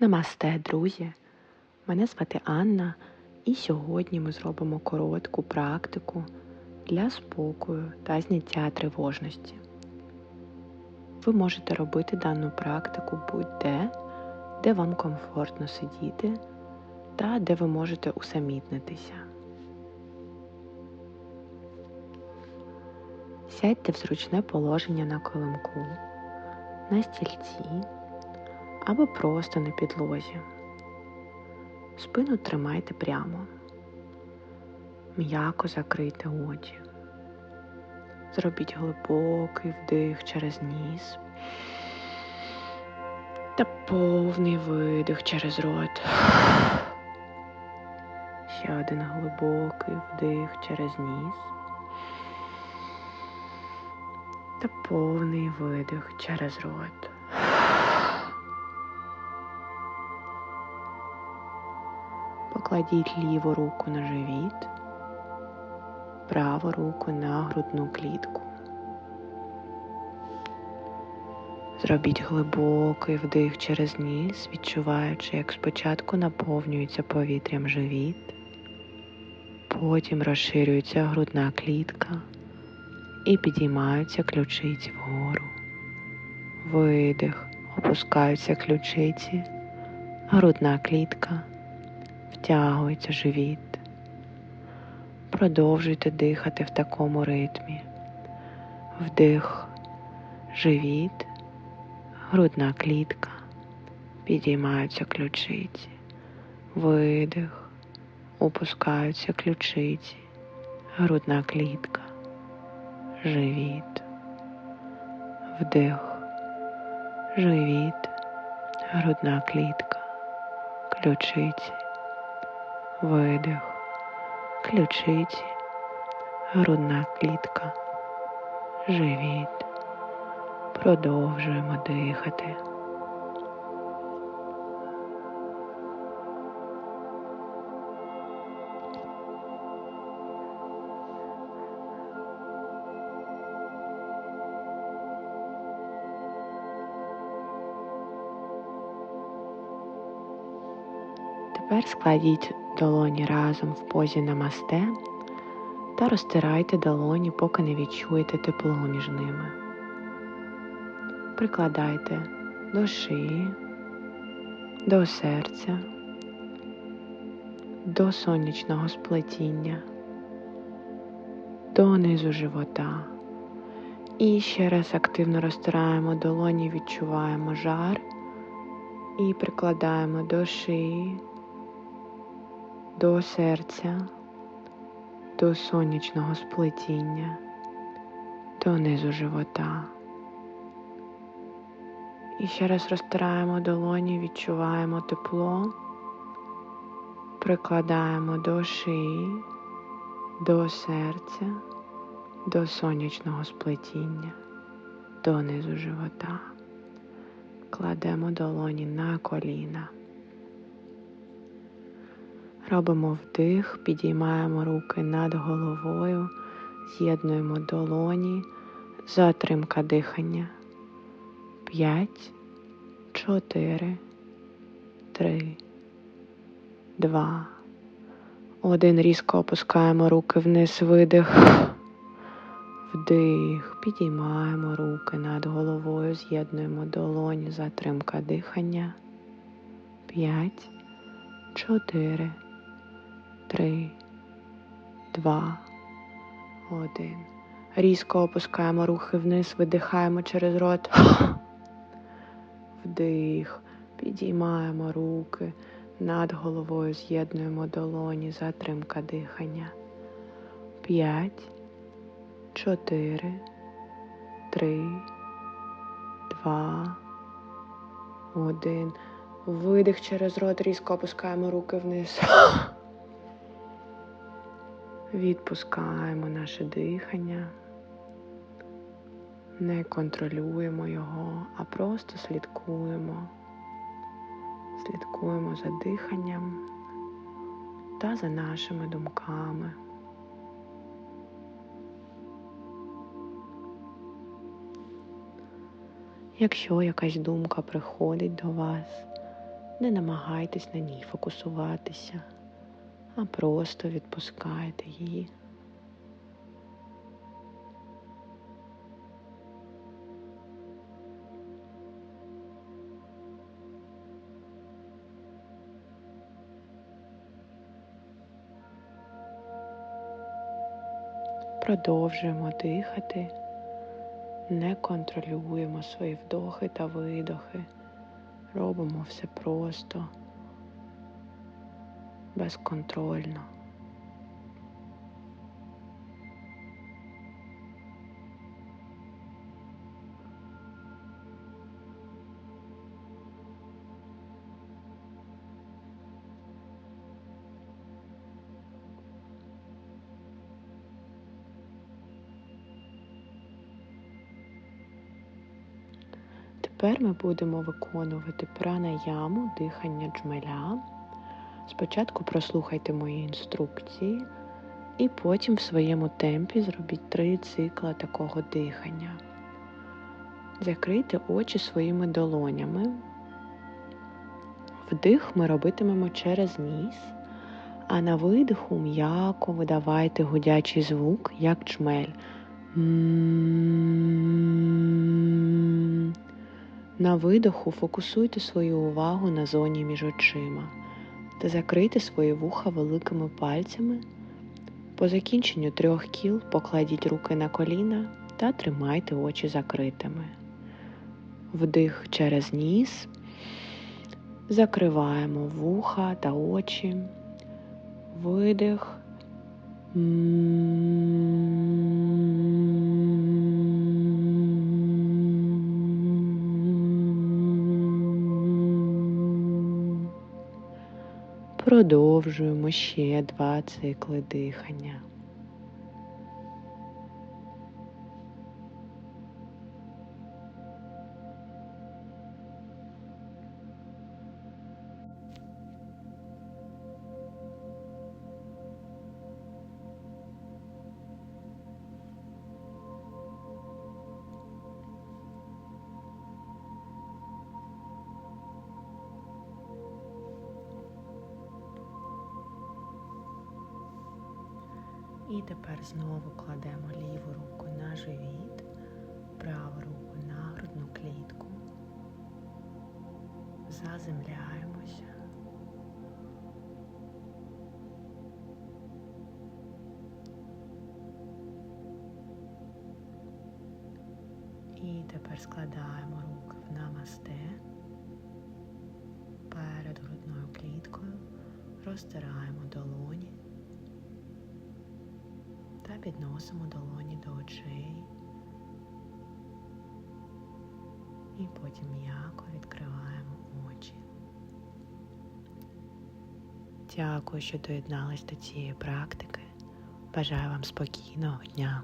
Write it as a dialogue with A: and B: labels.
A: Намасте, друзі! Мене звати Анна, і сьогодні ми зробимо коротку практику для спокою та зняття тривожності. Ви можете робити дану практику будь-де, де вам комфортно сидіти та де ви можете усамітнитися. Сядьте в зручне положення на колимку, на стільці або просто на підлозі. Спину тримайте прямо. М'яко закрийте очі. Зробіть глибокий вдих через ніс та повний видих через рот. Ще один глибокий вдих через ніс та повний видих через рот. Покладіть ліву руку на живіт, праву руку на грудну клітку. Зробіть глибокий вдих через ніс, відчуваючи, як спочатку наповнюється повітрям живіт, потім розширюється грудна клітка і підіймаються ключиці вгору. Видих, опускаються ключиці, грудна клітка втягується живіт. Продовжуйте дихати в такому ритмі. Вдих, живіт, грудна клітка, підіймаються ключиці, видих, опускаються ключиці, грудна клітка, живіт, вдих, живіт, грудна клітка, ключиці видих, ключиці, грудна клітка, живіт. Продовжуємо дихати. Тепер складіть долоні разом в позі намасте та розтирайте долоні, поки не відчуєте тепло між ними. Прикладайте до шиї, до серця, до сонячного сплетіння, до низу живота. І ще раз активно розтираємо долоні, відчуваємо жар і прикладаємо до шиї до серця, до сонячного сплетіння, до низу живота. І ще раз розтираємо долоні, відчуваємо тепло, прикладаємо до шиї, до серця, до сонячного сплетіння, до низу живота. Кладемо долоні на коліна. Робимо вдих, підіймаємо руки над головою, з'єднуємо долоні, затримка дихання. П'ять, чотири, три, два. Один різко опускаємо руки вниз, видих. Вдих, підіймаємо руки над головою, з'єднуємо долоні, затримка дихання. П'ять, чотири три, два, один. Різко опускаємо рухи вниз, видихаємо через рот. Вдих. Підіймаємо руки над головою, з'єднуємо долоні, затримка дихання. П'ять, чотири, три, два, один. Видих через рот, різко опускаємо руки вниз. Відпускаємо наше дихання, не контролюємо його, а просто слідкуємо, слідкуємо за диханням та за нашими думками. Якщо якась думка приходить до вас, Не намагайтесь на ній фокусуватися, а просто відпускайте її. Продовжуємо дихати, не контролюємо свої вдохи та видохи. Робимо все просто, безконтрольно. Тепер ми будемо виконувати пранаяму дихання джмеля. Спочатку прослухайте мої інструкції, і потім в своєму темпі зробіть три цикла такого дихання. Закрийте очі своїми долонями. Вдих ми робитимемо через ніс, а на видиху м'яко видавайте гудячий звук, як джмель. На видоху фокусуйте свою увагу на зоні між очима та закрийте свої вуха великими пальцями. По закінченню трьох кіл покладіть руки на коліна та тримайте очі закритими. Вдих через ніс. Закриваємо вуха та очі. Видих. Продовжуємо ще два цикли дихання. І тепер знову кладемо ліву руку на живіт, праву руку на грудну клітку, заземляємося. І тепер складаємо руки в намасте перед грудною кліткою, розтираємо долоні підносимо долоні до очей. І потім м'яко відкриваємо очі. Дякую, що доєднались до цієї практики. Бажаю вам спокійного дня.